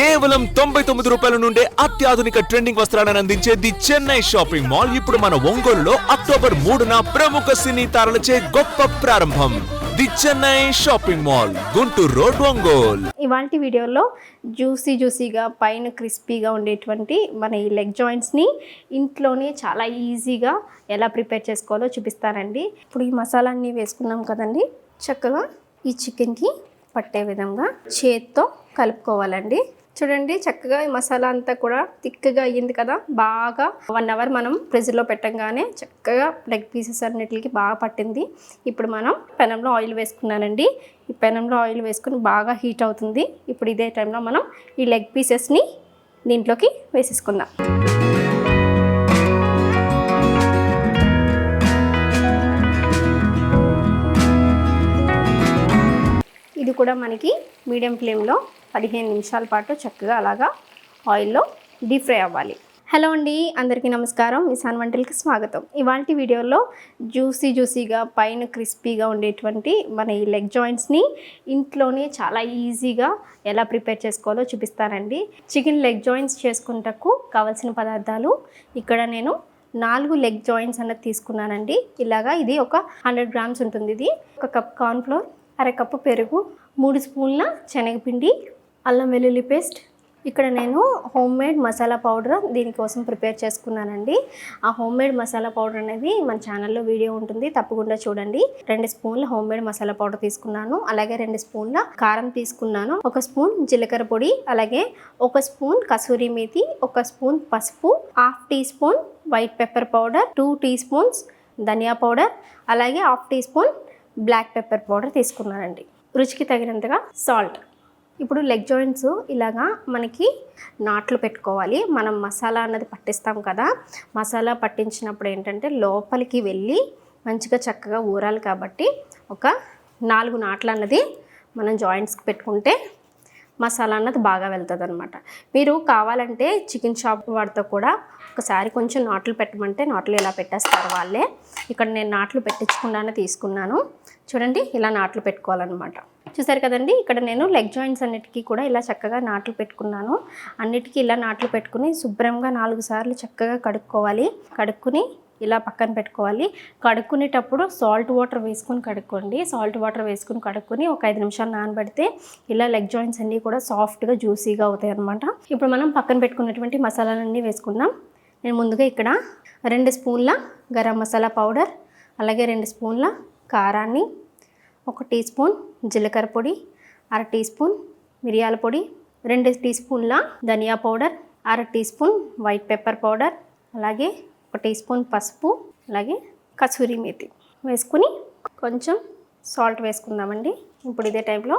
కేవలం తొంభై తొమ్మిది రూపాయల నుండే అత్యాధునిక ట్రెండింగ్ వస్త్రాలను అందించే ది చెన్నై షాపింగ్ మాల్. ఇప్పుడు మన ఒంగోలులో అక్టోబర్ మూడున ప్రముఖ సినీ తారలచే గొప్ప ప్రారంభం. The Chennai shopping mall Guntur road Ongole. ఇవాంటి వీడియోలో జ్యూసీ జ్యూసీగా పైన క్రిస్పీగా ఉండేటువంటి మన ఈ లెగ్ జాయింట్స్ని ఇంట్లోనే చాలా ఈజీగా ఎలా ప్రిపేర్ చేసుకోవాలో చూపిస్తానండి. ఇప్పుడు ఈ మసాలా అన్నీ వేసుకున్నాం కదండి. చక్కగా ఈ చికెన్కి పట్టే విధంగా చేత్తో కలుపుకోవాలండి. చూడండి చక్కగా ఈ మసాలా అంతా కూడా తిక్కగా అయ్యింది కదా. బాగా వన్ అవర్ మనం ఫ్రిడ్జ్లో పెట్టంగానే చక్కగా లెగ్ పీసెస్ అన్నిటికి బాగా పట్టింది. ఇప్పుడు మనం పెనంలో ఆయిల్ వేసుకున్నానండి. ఈ పెనంలో ఆయిల్ వేసుకుని బాగా హీట్ అవుతుంది. ఇప్పుడు ఇదే టైంలో మనం ఈ లెగ్ పీసెస్ని దీంట్లోకి వేసేసుకుందాం. ఇది కూడా మనకి మీడియం ఫ్లేమ్లో పదిహేను నిమిషాల పాటు చక్కగా అలాగా ఆయిల్లో డీప్ ఫ్రై అవ్వాలి. హలో అండి అందరికీ నమస్కారం. ఇసాన్ వంటలకి స్వాగతం. ఇవాళ వీడియోలో జ్యూసీ జ్యూసీగా పైన క్రిస్పీగా ఉండేటువంటి మన ఈ లెగ్ జాయింట్స్ని ఇంట్లోనే చాలా ఈజీగా ఎలా ప్రిపేర్ చేసుకోవాలో చూపిస్తానండి. చికెన్ లెగ్ జాయింట్స్ చేసుకుంటకు కావాల్సిన పదార్థాలు ఇక్కడ నేను నాలుగు లెగ్ జాయింట్స్ అన్నది తీసుకున్నానండి. ఇలాగా ఇది ఒక హండ్రెడ్ గ్రామ్స్ ఉంటుంది ఇది. ఒక కప్ కార్న్ఫ్లోర్ అరకప్పు పెరుగు మూడు స్పూన్ల శనగపిండి అల్లం వెల్లుల్లి పేస్ట్. ఇక్కడ నేను హోమ్ మేడ్ మసాలా పౌడర్ దీనికోసం ప్రిపేర్ చేసుకున్నానండి. ఆ హోమ్ మేడ్ మసాలా పౌడర్ అనేది మన ఛానల్లో వీడియో ఉంటుంది తప్పకుండా చూడండి. రెండు స్పూన్ల హోమ్ మేడ్ మసాలా పౌడర్ తీసుకున్నాను అలాగే రెండు స్పూన్ల కారం తీసుకున్నాను. ఒక స్పూన్ జీలకర్ర పొడి అలాగే ఒక స్పూన్ కసూరి మేతి ఒక స్పూన్ పసుపు half teaspoon white pepper powder two teaspoons ధనియా పౌడర్ అలాగే half teaspoon black pepper powder తీసుకున్నానండి. రుచికి తగినంతగా సాల్ట్. ఇప్పుడు లెగ్ జాయింట్స్ ఇలాగా మనకి నాట్లు పెట్టుకోవాలి. మనం మసాలా అన్నది పట్టిస్తాం కదా. మసాలా పట్టించినప్పుడు ఏంటంటే లోపలికి వెళ్ళి మంచిగా చక్కగా ఊరాలి కాబట్టి ఒక నాలుగు నాట్లు అన్నది మనం జాయింట్స్కి పెట్టుకుంటే మసాలా అన్నది బాగా వెళ్తుంది అనమాట మీరు కావాలంటే చికెన్ షాప్ వాడితో కూడా ఒకసారి కొంచెం నాట్లు పెట్టమంటే నాట్లు ఇలా పెట్టేస్తారు వాళ్ళే. ఇక్కడ నేను నాట్లు పెట్టించకుండానే తీసుకున్నాను. చూడండి ఇలా నాట్లు పెట్టుకోవాలన్నమాట. చూసారు కదండి ఇక్కడ నేను లెగ్ జాయింట్స్ అన్నిటికీ కూడా ఇలా చక్కగా నాట్లు పెట్టుకున్నాను. అన్నిటికీ ఇలా నాట్లు పెట్టుకుని శుభ్రంగా నాలుగు సార్లు చక్కగా కడుక్కోవాలి. కడుక్కుని ఇలా పక్కన పెట్టుకోవాలి. కడుక్కునేటప్పుడు సాల్ట్ వాటర్ వేసుకొని కడుక్కోండి. సాల్ట్ వాటర్ వేసుకొని కడుక్కొని ఒక ఐదు నిమిషాలు నానబెడితే ఇలా లెగ్ జాయింట్స్ అన్నీ కూడా సాఫ్ట్గా జ్యూసీగా అవుతాయి అనమాట ఇప్పుడు మనం పక్కన పెట్టుకున్నటువంటి మసాలాలన్నీ వేసుకుందాం. నేను ముందుగా ఇక్కడ రెండు స్పూన్ల గరం మసాలా పౌడర్ అలాగే రెండు స్పూన్ల కారాన్ని ఒక టీ స్పూన్ జీలకర్ర పొడి అర టీ స్పూన్ మిరియాల పొడి రెండు టీ స్పూన్ల ధనియా పౌడర్ అర teaspoon white pepper powder అలాగే ఒక టీ స్పూన్ పసుపు అలాగే కసూరి మేతి వేసుకుని కొంచెం సాల్ట్ వేసుకుందామండి. ఇప్పుడు ఇదే టైంలో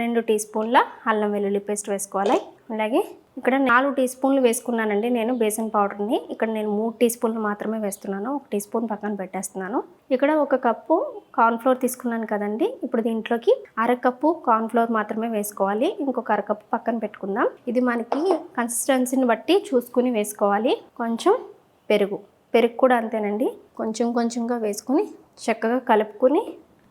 రెండు టీ స్పూన్ల అల్లం వెల్లుల్లి పేస్ట్ వేసుకోవాలి. అలాగే ఇక్కడ నాలుగు టీ స్పూన్లు వేసుకున్నానండి నేను బేసన్ పౌడర్ని. ఇక్కడ నేను మూడు టీ స్పూన్లు మాత్రమే వేస్తున్నాను. ఒక టీ స్పూన్ పక్కన పెట్టేస్తున్నాను. ఇక్కడ ఒక కప్పు కార్న్ఫ్లోర్ తీసుకున్నాను కదండి. ఇప్పుడు దీంట్లోకి అరకప్పు కార్న్ఫ్లోర్ మాత్రమే వేసుకోవాలి. ఇంకొక అరకప్పు పక్కన పెట్టుకుందాం. ఇది మనకి కన్సిస్టెన్సీని బట్టి చూసుకుని వేసుకోవాలి. కొంచెం పెరుగు. పెరుగు కూడా అంతేనండి. కొంచెం కొంచెంగా వేసుకుని చక్కగా కలుపుకొని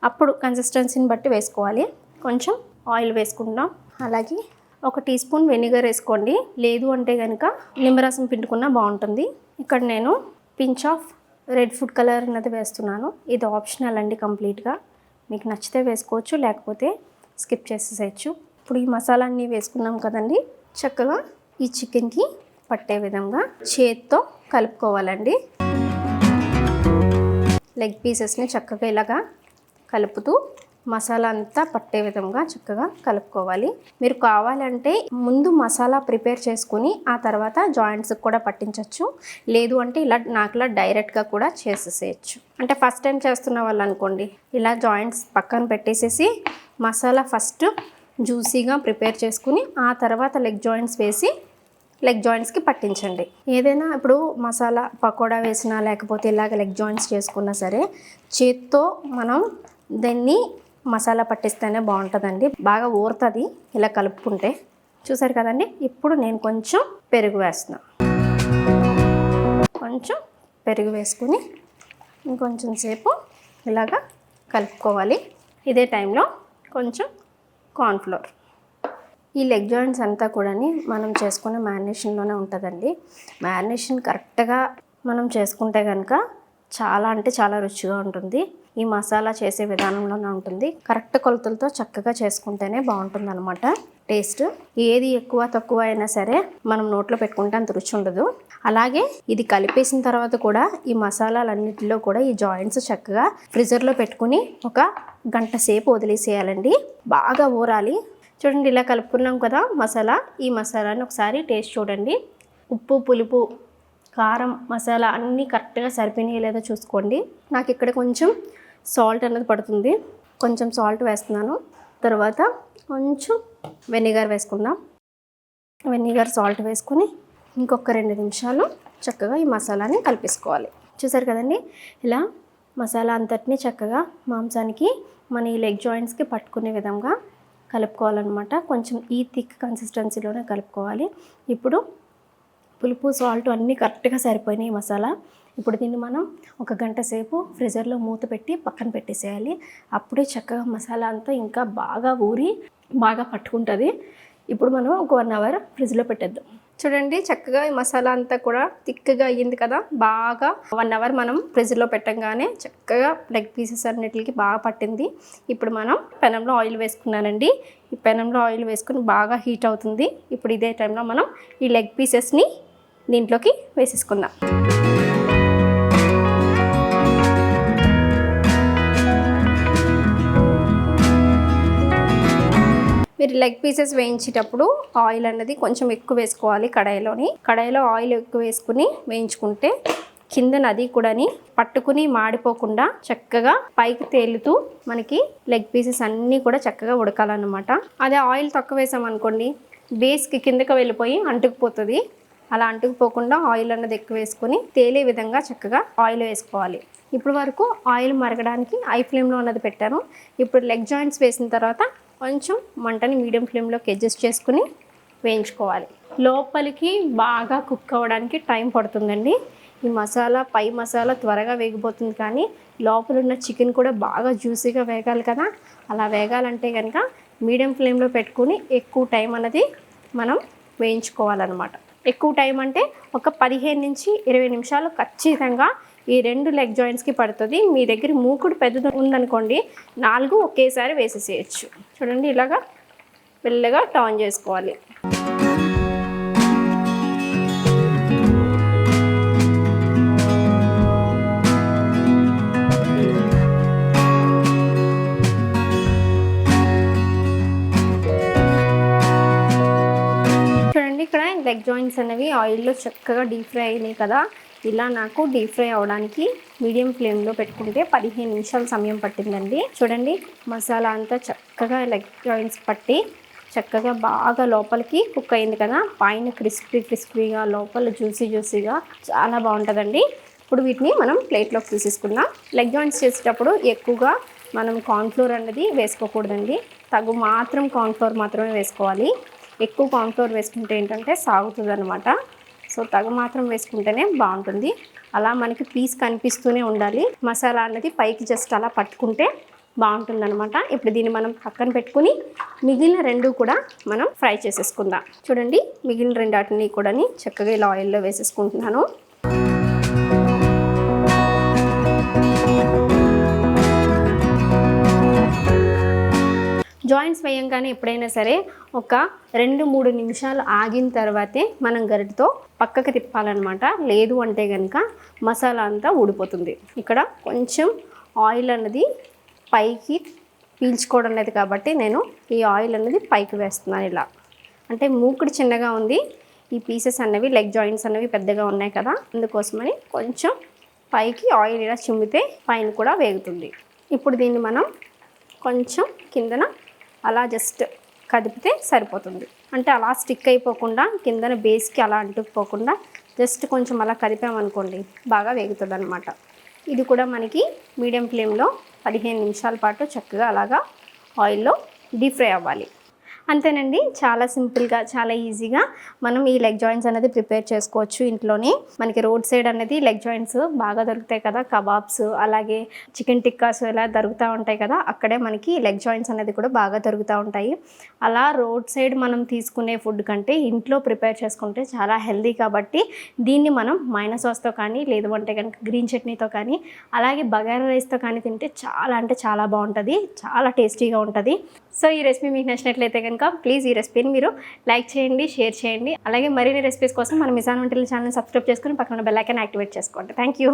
అప్పుడు కన్సిస్టెన్సీని బట్టి వేసుకోవాలి. కొంచెం ఆయిల్ వేసుకుంటాం అలాగే ఒక టీ స్పూన్ వెనిగర్ వేసుకోండి. లేదు అంటే కనుక నిమ్మరసం పిండుకున్నా బాగుంటుంది. ఇక్కడ నేను pinch of red food colour అన్నది వేస్తున్నాను. ఇది ఆప్షనల్ అండి కంప్లీట్గా మీకు నచ్చితే వేసుకోవచ్చు లేకపోతే స్కిప్ చేసేసేయచ్చు. ఇప్పుడు ఈ మసాలా అన్నీ వేసుకున్నాం కదండి. చక్కగా ఈ చికెన్కి పట్టే విధంగా చేత్తో కలుపుకోవాలండి. లెగ్ పీసెస్ని చక్కగా ఇలాగా కలుపుతూ మసాలా అంతా పట్టే విధంగా చక్కగా కలుపుకోవాలి. మీరు కావాలంటే ముందు మసాలా ప్రిపేర్ చేసుకుని ఆ తర్వాత జాయింట్స్కి కూడా పట్టించవచ్చు లేదు అంటే ఇలా నాకులా డైరెక్ట్గా కూడా చేసేసేయచ్చు. అంటే ఫస్ట్ టైం చేస్తున్న వాళ్ళు అనుకోండి ఇలా జాయింట్స్ పక్కన పెట్టేసేసి మసాలా ఫస్ట్ జ్యూసీగా ప్రిపేర్ చేసుకుని ఆ తర్వాత లెగ్ జాయింట్స్ వేసి లెగ్ జాయింట్స్కి పట్టించండి. ఏదైనా ఇప్పుడు మసాలా పకోడా వేసినా లేకపోతే ఇలాగ లెగ్ జాయింట్స్ చేసుకున్నా సరే చేత్తో మనం దాన్ని మసాలా పట్టిస్తేనే బాగుంటుందండి. బాగా ఊరుతుంది ఇలా కలుపుకుంటే. చూసారు కదండి? ఇప్పుడు నేను కొంచెం పెరుగు వేస్తున్నా. కొంచెం పెరుగు వేసుకుని ఇంకొంచెం సేపు ఇలాగా కలుపుకోవాలి. ఇదే టైంలో కొంచెం కార్న్ఫ్లోర్ ఈ లెగ్ జాయింట్స్ అంతా కూడా మనం చేసుకునే మ్యారినేషన్లోనే ఉంటుందండి. మ్యారినేషన్ కరెక్ట్గా మనం చేసుకుంటే కనుక చాలా అంటే చాలా రుచిగా ఉంటుంది. ఈ మసాలా చేసే విధానంలోనే ఉంటుంది. కరెక్ట్ కొలతలతో చక్కగా చేసుకుంటేనే బాగుంటుంది అనమాట టేస్ట్ ఏది ఎక్కువ తక్కువ అయినా సరే మనం నోట్లో పెట్టుకుంటే అంత రుచి ఉండదు. అలాగే ఇది కలిపేసిన తర్వాత కూడా ఈ మసాలాలన్నిటిలో కూడా ఈ జాయింట్స్ చక్కగా ఫ్రిజర్లో పెట్టుకుని ఒక గంట సేపు వదిలేసేయాలండి. బాగా ఊరాలి. చూడండి ఇలా కలుపుకున్నాం కదా మసాలా. ఈ మసాలాని ఒకసారి టేస్ట్ చూడండి. ఉప్పు పులుపు కారం మసాలా అన్నీ కరెక్ట్గా సరిపోయినాయి లేదో చూసుకోండి. నాకు ఇక్కడ కొంచెం సాల్ట్ అనేది పడుతుంది. కొంచెం సాల్ట్ వేస్తున్నాను. తర్వాత కొంచెం వెనిగర్ వేసుకుందాం. వెనిగర్ సాల్ట్ వేసుకొని ఇంకొక రెండు నిమిషాలు చక్కగా ఈ మసాలాని కలిపేసుకోవాలి. చూసారు కదండి? ఇలా మసాలా అంతటిని చక్కగా మాంసానికి మన ఈ లెగ్ జాయింట్స్కి పట్టుకునే విధంగా కలుపుకోవాలన్నమాట. కొంచెం ఈ థిక్ కన్సిస్టెన్సీలోనే కలుపుకోవాలి. ఇప్పుడు పులుపు సాల్ట్ అన్నీ కరెక్ట్గా సరిపోయినాయి మసాలా. ఇప్పుడు దీన్ని మనం ఒక గంట సేపు ఫ్రిజర్లో మూత పెట్టి పక్కన పెట్టేసేయాలి. అప్పుడే చక్కగా మసాలా అంతా ఇంకా బాగా ఊరి బాగా పట్టుకుంటుంది. ఇప్పుడు మనం ఒక వన్ అవర్ ఫ్రిడ్జ్లో పెట్టేద్దాం. చూడండి చక్కగా ఈ మసాలా అంతా కూడా థిక్గా అయ్యింది కదా. బాగా వన్ అవర్ మనం ఫ్రిడ్జ్లో పెట్టంగానే చక్కగా లెగ్ పీసెస్ అన్నిటికి బాగా పట్టింది. ఇప్పుడు మనం పెనంలో ఆయిల్ వేసుకున్నానండి. ఈ పెనంలో ఆయిల్ వేసుకుని బాగా హీట్ అవుతుంది. ఇప్పుడు ఇదే టైంలో మనం ఈ లెగ్ పీసెస్ని దీంట్లోకి వేసేసుకుందాం. మీరు లెగ్ పీసెస్ వేయించేటప్పుడు ఆయిల్ అన్నది కొంచెం ఎక్కువ వేసుకోవాలి కడాయిలోని. కడాయిలో ఆయిల్ ఎక్కువ వేసుకుని వేయించుకుంటే కింద నది కూడాని పట్టుకుని మాడిపోకుండా చక్కగా పైకి తేలుతూ మనకి లెగ్ పీసెస్ అన్నీ కూడా చక్కగా ఉడకాలన్నమాట. అదే ఆయిల్ తక్కువ వేసామనుకోండి బేస్కి కిందకి వెళ్ళిపోయి అంటుకుపోతుంది. అలా అంటుకుపోకుండా ఆయిల్ అన్నది ఎక్కువ వేసుకొని తేలే విధంగా చక్కగా ఆయిల్ వేసుకోవాలి. ఇప్పుడు వరకు ఆయిల్ మరగడానికి ఐ ఫ్లేమ్లో ఉన్నది పెట్టాను. ఇప్పుడు లెగ్ జాయింట్స్ వేసిన తర్వాత కొంచెం మంటని మీడియం ఫ్లేమ్లోకి అడ్జస్ట్ చేసుకుని వేయించుకోవాలి. లోపలికి బాగా కుక్ అవ్వడానికి టైం పడుతుందండి. ఈ మసాలా పై మసాలా త్వరగా వేగిపోతుంది కానీ లోపల ఉన్న చికెన్ కూడా బాగా జ్యూసీగా వేగాలి కదా. అలా వేగాలంటే కనుక మీడియం ఫ్లేమ్లో పెట్టుకుని ఎక్కువ టైం అన్నది మనం వేయించుకోవాలన్నమాట. ఎక్కువ టైం అంటే ఒక పదిహేను నుంచి ఇరవై నిమిషాలు ఖచ్చితంగా ఈ రెండు లెగ్ జాయింట్స్కి పడుతుంది. మీ దగ్గర మూకుడు పెద్దది ఉందనుకోండి నాలుగు ఒకేసారి వేసేసేయచ్చు. చూడండి ఇలాగా మెల్లగా టర్న్ చేసుకోవాలి. లెగ్ జాయింట్స్ అనేవి ఆయిల్లో చక్కగా డీప్ ఫ్రై అయినాయి కదా. ఇలా నాకు డీప్ ఫ్రై అవడానికి మీడియం ఫ్లేమ్లో పెట్టుకుంటే పదిహేను నిమిషాల సమయం పట్టిందండి. చూడండి మసాలా అంతా చక్కగా లెగ్ జాయింట్స్ పట్టి చక్కగా బాగా లోపలికి కుక్ అయింది కదా. పైన క్రిస్పీ క్రిస్పీగా లోపల జ్యూసీ జ్యూసీగా చాలా బాగుంటుందండి. ఇప్పుడు వీటిని మనం ప్లేట్లోకి తీసేసుకుందాం. లెగ్ జాయింట్స్ చేసేటప్పుడు ఎక్కువగా మనం కార్న్ఫ్లోర్ అన్నది వేసుకోకూడదండి. తగు మాత్రం కార్న్ఫ్లోర్ మాత్రమే వేసుకోవాలి. ఎక్కువ కాన్ఫ్లోర్ వేసుకుంటే ఏంటంటే సాగుతుంది అనమాట సో తగ మాత్రం వేసుకుంటేనే బాగుంటుంది. అలా మనకి పీస్ కనిపిస్తూనే ఉండాలి. మసాలా అన్నది పైకి జస్ట్ అలా పట్టుకుంటే బాగుంటుంది అనమాట ఇప్పుడు దీన్ని మనం పక్కన పెట్టుకుని మిగిలిన రెండు కూడా మనం ఫ్రై చేసేసుకుందాం. చూడండి మిగిలిన రెండు వాటిని కూడా చక్కగా ఇలా ఆయిల్లో వేసేసుకుంటున్నాను. జాయింట్స్ వేయంగానే ఎప్పుడైనా సరే ఒక రెండు మూడు నిమిషాలు ఆగిన తర్వాతే మనం గరిటతో పక్కకు తిప్పాలన్నమాట. లేదు అంటే కనుక మసాలా అంతా ఊడిపోతుంది. ఇక్కడ కొంచెం ఆయిల్ అన్నది పైకి పీల్చుకోవడం లేదు కాబట్టి నేను ఈ ఆయిల్ అనేది పైకి వేస్తున్నాను ఇలా. అంటే మూకుడు చిన్నగా ఉంది. ఈ పీసెస్ అన్నవి లెగ్ జాయింట్స్ అన్నవి పెద్దగా ఉన్నాయి కదా. అందుకోసమని కొంచెం పైకి ఆయిల్ ఇలా చిమ్మితే పైన కూడా వేగుతుంది. ఇప్పుడు దీన్ని మనం కొంచెం కిందన అలా జస్ట్ కదిపితే సరిపోతుంది. అంటే అలా స్టిక్ అయిపోకుండా కిందన బేస్కి అలా అంటుకుపోకుండా జస్ట్ కొంచెం అలా కదిపామనుకోండి బాగా వేగుతుంది అనమాట ఇది కూడా మనకి మీడియం ఫ్లేమ్లో పదిహేను నిమిషాల పాటు చక్కగా అలాగా ఆయిల్లో డీప్ ఫ్రై అవ్వాలి. అంతేనండి. చాలా సింపుల్గా చాలా ఈజీగా మనం ఈ లెగ్ జాయింట్స్ అనేది ప్రిపేర్ చేసుకోవచ్చు ఇంట్లోనే. మనకి రోడ్ సైడ్ అనేది లెగ్ జాయింట్స్ బాగా దొరుకుతాయి కదా కబాబ్స్ అలాగే చికెన్ టిక్కాస్ ఇలా దొరుకుతూ ఉంటాయి కదా అక్కడే మనకి లెగ్ జాయింట్స్ అనేది కూడా బాగా దొరుకుతూ ఉంటాయి. అలా రోడ్ సైడ్ మనం తీసుకునే ఫుడ్ కంటే ఇంట్లో ప్రిపేర్ చేసుకుంటే చాలా హెల్దీ కాబట్టి దీన్ని మనం మైనస్ సాస్తో కానీ లేదు అంటే కనుక గ్రీన్ చట్నీతో కానీ అలాగే బగారా రైస్తో కానీ తింటే చాలా అంటే చాలా బాగుంటుంది చాలా టేస్టీగా ఉంటుంది. సో ఈ రెసిపీ మీకు నచ్చినట్లయితే కనుక కనుక ప్లీజ్ ఈ రెసిపీని మీరు లైక్ చేయండి షేర్ చేయండి. అలాగే మరిన్ని రెసిపీస్ కోసం మన మిజాన్ వంటల ఛానల్ సబ్స్క్రైబ్ చేసుకుని పక్కన బెల్ ఐకాన్ యాక్టివేట్ చేసుకోండి. Thank you